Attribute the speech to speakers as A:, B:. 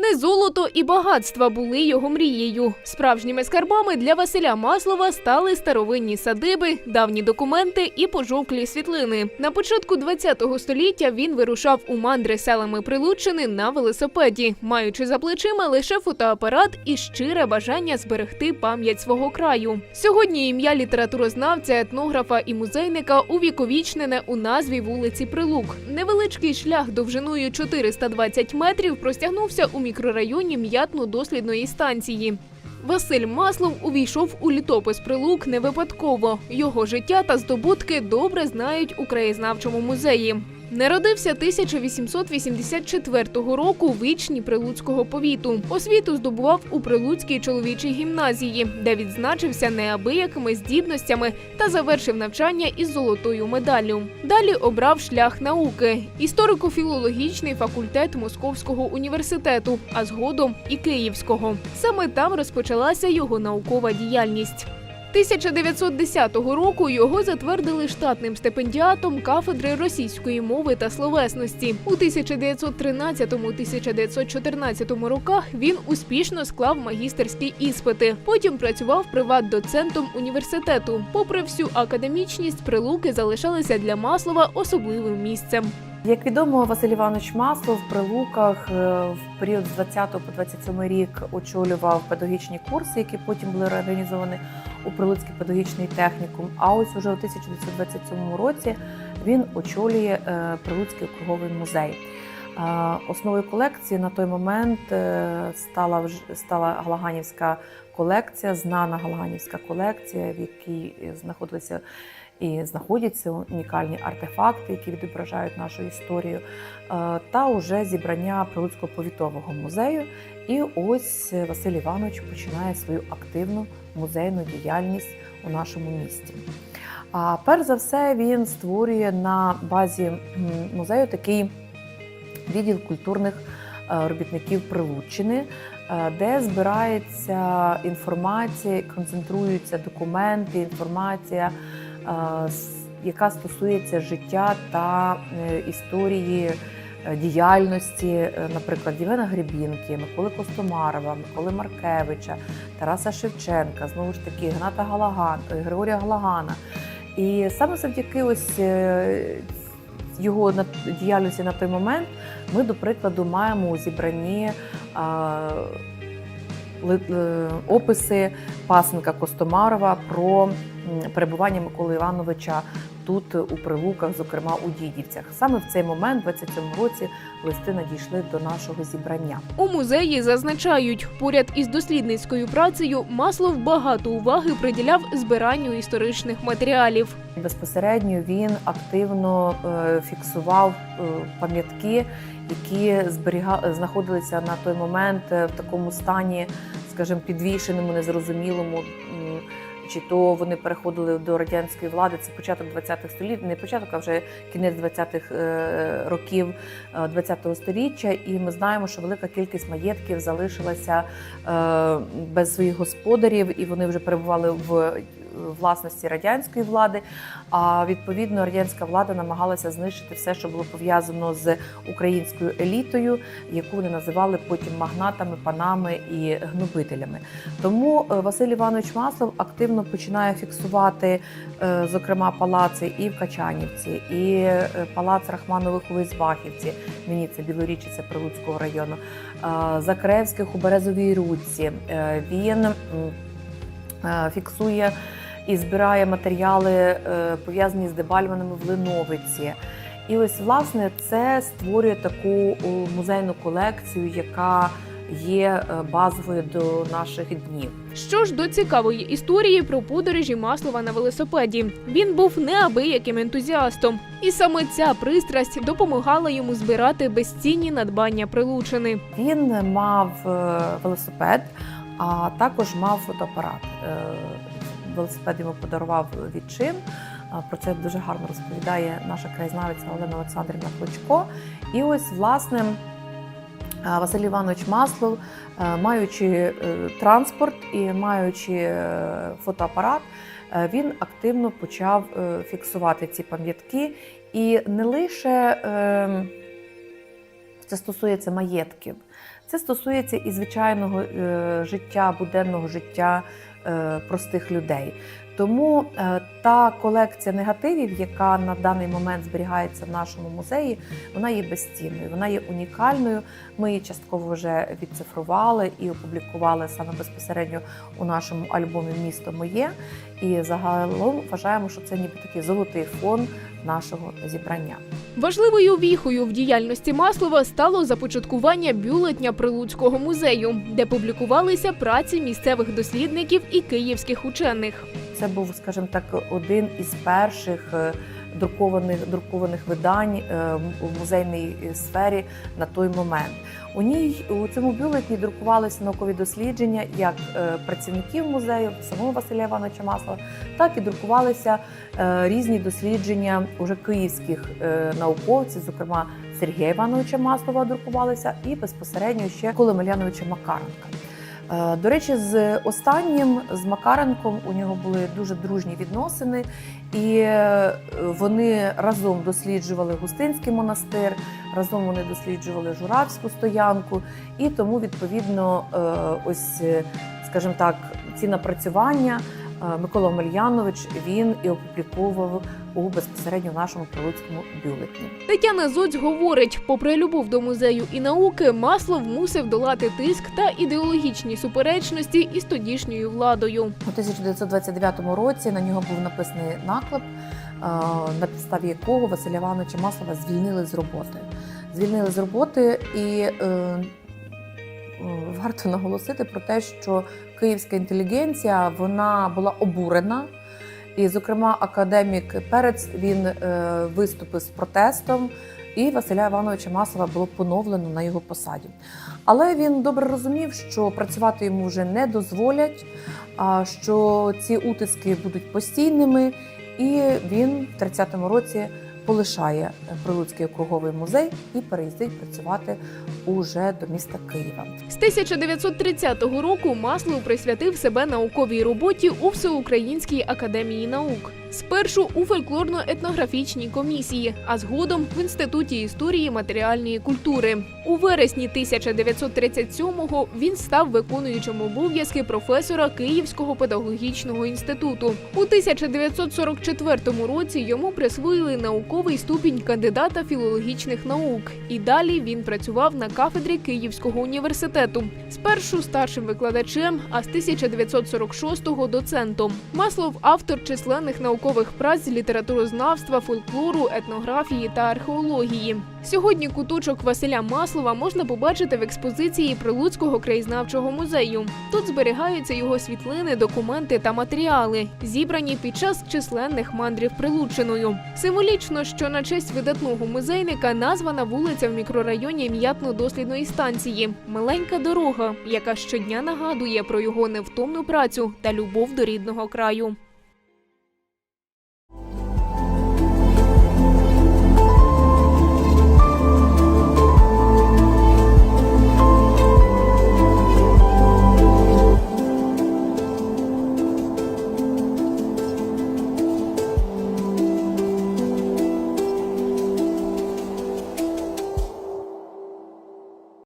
A: Саме золото і багатства були його мрією. Справжніми скарбами для Василя Маслова стали старовинні садиби, давні документи і пожовклі світлини. На початку ХХ століття він вирушав у мандри селами Прилуччини на велосипеді, маючи за плечима лише фотоапарат і щире бажання зберегти пам'ять свого краю. Сьогодні ім'я літературознавця, етнографа і музейника увіковічнене у назві вулиці Прилук. Невеличкий шлях довжиною 420 метрів простягнувся у мікрорайоні м'ятно-дослідної станції. Василь Маслов увійшов у літопис Прилук не випадково. Його життя та здобутки добре знають у краєзнавчому музеї. Народився 1884 року в Ічні Прилуцького повіту. Освіту здобував у Прилуцькій чоловічій гімназії, де відзначився неабиякими здібностями та завершив навчання із золотою медаллю. Далі обрав шлях науки, історико-філологічний факультет Московського університету, а згодом і Київського. Саме там розпочалася його наукова діяльність. 1910 року його затвердили штатним стипендіатом кафедри російської мови та словесності. У 1913-1914 роках він успішно склав магістерські іспити. Потім працював приват-доцентом університету. Попри всю академічність, прилуки залишалися для Маслова особливим місцем.
B: Як відомо, Василь Іванович Маслов в Прилуках е, в період з 20 по 27 рік очолював педагогічні курси, які потім були реорганізовані у Прилуцький педагогічний технікум. А ось уже у 1927 році він очолює е, Прилуцький округовий музей. Е, Основою колекції на той момент е, стала стала Галаганівська колекція, знана Галаганівська колекція, в якій знаходилися і знаходяться унікальні артефакти, які відображають нашу історію, та уже зібрання Прилуцького повітового музею. І ось Василь Іванович починає свою активну музейну діяльність у нашому місті. А перш за все він створює на базі музею такий відділ культурних е, робітників Прилуччини, е, де збирається інформація, концентруються документи, інформація, е, яка стосується життя та історії діяльності, е, наприклад, Євгена Гребінки, Миколи Костомарова, Миколи Маркевича, Тараса Шевченка, знову ж таки, Гната Галаган, е, Григорія Галагана. І саме завдяки ось е, його діяльності на той момент ми, до прикладу, маємо у зібранні е, описи пасенка Костомарова про перебування Миколи Івановича тут у Прилуках, зокрема у Дідівцях. Саме в цей момент, в 27 році, листи надійшли до нашого зібрання.
A: У музеї зазначають, поряд із дослідницькою працею Маслов багато уваги приділяв збиранню історичних матеріалів.
B: Безпосередньо він активно е, фіксував е, пам'ятки, які зберіга... знаходилися на той момент е, в такому стані, скажімо, підвішеному, незрозумілому. Чи то вони переходили до радянської влади, це початок 20-х століть, не початок, а вже кінець 20-х е, років е, 20-го століття. І ми знаємо, що велика кількість маєтків залишилася е, без своїх господарів, і вони вже перебували в власності радянської влади. А відповідно радянська влада намагалася знищити все, що було пов'язано з українською елітою, яку вони називали потім магнатами, панами і гнобителями. Тому е, Василь Іванович Маслов активно починає фіксувати, е, зокрема, палаци і в Качанівці, і е, палац Рахманових у Візбахівці, мені це Білорічиця Прилуцького району, Закревських у Березовій Рудці. Він фіксує і збирає матеріали, е, пов'язані з дебальманами в Линовиці. І ось власне це створює таку музейну колекцію, яка є е, базовою до наших днів.
A: Що ж до цікавої історії про подорожі Маслова на велосипеді. Він був неабияким ентузіастом, і саме ця пристрасть допомагала йому збирати безцінні надбання Прилучини.
B: Він мав е, велосипед, а також мав фотоапарат. Велосипед йому подарував відчим. Про це дуже гарно розповідає наша краєзнавиця Олена Олександрівна Клочко. І ось власне. Василь Іванович Маслов, маючи е, транспорт і маючи е, фотоапарат, е, він активно почав фіксувати ці пам'ятки. І не лише е, це стосується маєтків, Це стосується і звичайного життя, буденного життя простих людей. Тому е, та колекція негативів, яка на даний момент зберігається в нашому музеї, вона є безцінною, вона є унікальною. Ми її частково вже відцифрували і опублікували саме безпосередньо у нашому альбомі Місто моє. І загалом вважаємо, що це ніби такий золотий фон нашого зібрання.
A: Важливою віхою в діяльності Маслова стало започаткування бюлетня Прилуцького музею, де публікувалися праці місцевих дослідників і київських учених.
B: Це був, скажімо так, один із перших е, друкованих друкованих видань е, у музейній сфері на той момент. У ній у цьому бюлетні друкувалися наукові дослідження як е, працівників музею, самого Василя Івановича Маслова, так і друкувалися е, різні дослідження уже київських науковців, зокрема Сергія Івановича Маслова друкувалися, і безпосередньо ще Колемельяновича Макаренка. Е, До речі, з останнім з Макаренком у нього були дуже дружні відносини, і е, вони разом досліджували Густинський монастир, разом вони досліджували Журавську стоянку, і тому відповідно, е, ось, скажімо так, ці напрацювання Микола Омельянович він і опубліковував у безпосередньо нашому прилуцькому бюлетні.
A: Тетяна Зоць говорить, попри любов до музею і науки, Маслов мусив долати тиск та ідеологічні суперечності із тодішньою владою.
B: У 1929 році на нього був написаний наклеп, е, на підставі якого Василя Івановича Маслова звільнили з роботи. Звільнили з роботи, і е, е, варто наголосити про те, що київська інтелігенція вона була обурена. І, зокрема, академік Перець він е, виступив з протестом, і Василя Івановича Маслова було поновлено на його посаді. Але він добре розумів, що працювати йому вже не дозволять, а що ці утиски будуть постійними, і він в 30-му році полишає Прилуцький округовий музей і переїздить працювати уже до міста Києва.
A: З 1930 року Маслов присвятив себе науковій роботі у Всеукраїнській академії наук. Спершу у фольклорно-етнографічній комісії, а згодом в інституті історії матеріальної культури. У вересні 1937-го він став виконуючим обов'язки професора Київського педагогічного інституту. У 1944 році йому присвоїли науковий ступінь кандидата філологічних наук. І далі він працював на кафедрі Київського університету. Спершу старшим викладачем, а з 1946-го доцентом. Маслов автор численних наукових праць з літературознавства, фольклору, етнографії та археології. Сьогодні куточок Василя Маслова можна побачити в експозиції Прилуцького краєзнавчого музею. Тут зберігаються його світлини, документи та матеріали, зібрані під час численних мандрів Прилуччиною. Символічно, що на честь видатного музейника названа вулиця в мікрорайоні м'ятно-дослідної станції Миленька дорога, яка щодня нагадує про його невтомну працю та любов до рідного краю.